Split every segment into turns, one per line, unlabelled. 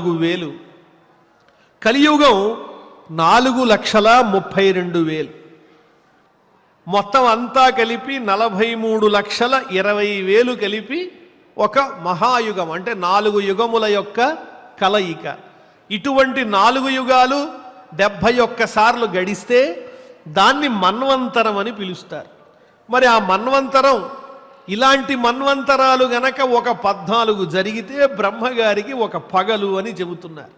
నాలుగు వేలు. కలియుగం నాలుగు లక్షల ముప్పై రెండు వేలు. మొత్తం అంతా కలిపి నలభై మూడు లక్షల ఇరవై వేలు కలిపి ఒక మహాయుగం అంటే నాలుగు యుగముల యొక్క కలయిక. ఇటువంటి నాలుగు యుగాలు డెబ్భై ఒక్కసార్లు గడిస్తే దాన్ని మన్వంతరం అని పిలుస్తారు. మరి ఆ మన్వంతరం ఇలాంటి మన్వంతరాలు గనక ఒక పద్నాలుగు జరిగితే బ్రహ్మగారికి ఒక పగలు అని చెబుతున్నారు.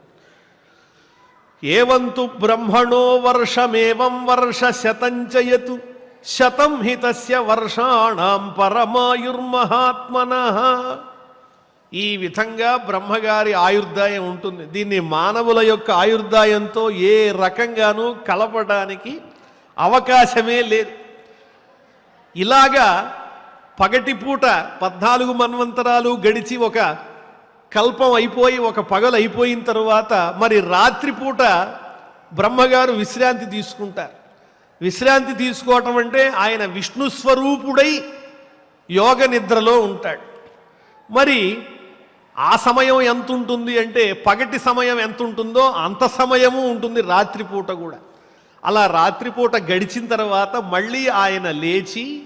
ఏవంతు బ్రహ్మణో వర్షమేవం వర్ష శతంచయతు శతం హితస్య వర్షాణం పరమాయుర్మహాత్మన. ఈ విధంగా బ్రహ్మగారి ఆయుర్దాయం ఉంటుంది. దీన్ని మానవుల యొక్క ఆయుర్దాయంతో ఏ రకంగానూ కలపడానికి అవకాశమే లేదు. ఇలాగా పగటిపూట పద్నాలుగు మన్వంతరాలు గడిచి ఒక కల్పం అయిపోయి ఒక పగలు అయిపోయిన తరువాత మరి రాత్రిపూట బ్రహ్మగారు విశ్రాంతి తీసుకుంటారు. విశ్రాంతి తీసుకోవటం అంటే ఆయన విష్ణు స్వరూపుడై యోగ నిద్రలో ఉంటాడు. మరి ఆ సమయం ఎంత ఉంటుంది అంటే పగటి సమయం ఎంత ఉంటుందో అంత సమయము ఉంటుంది రాత్రిపూట కూడా. అలా రాత్రిపూట గడిచిన తర్వాత మళ్ళీ ఆయన లేచి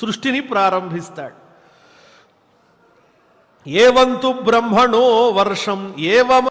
సృష్టిని ప్రారంభిస్తాడు. ఏవంతు బ్రహ్మణో వర్షం ఏవం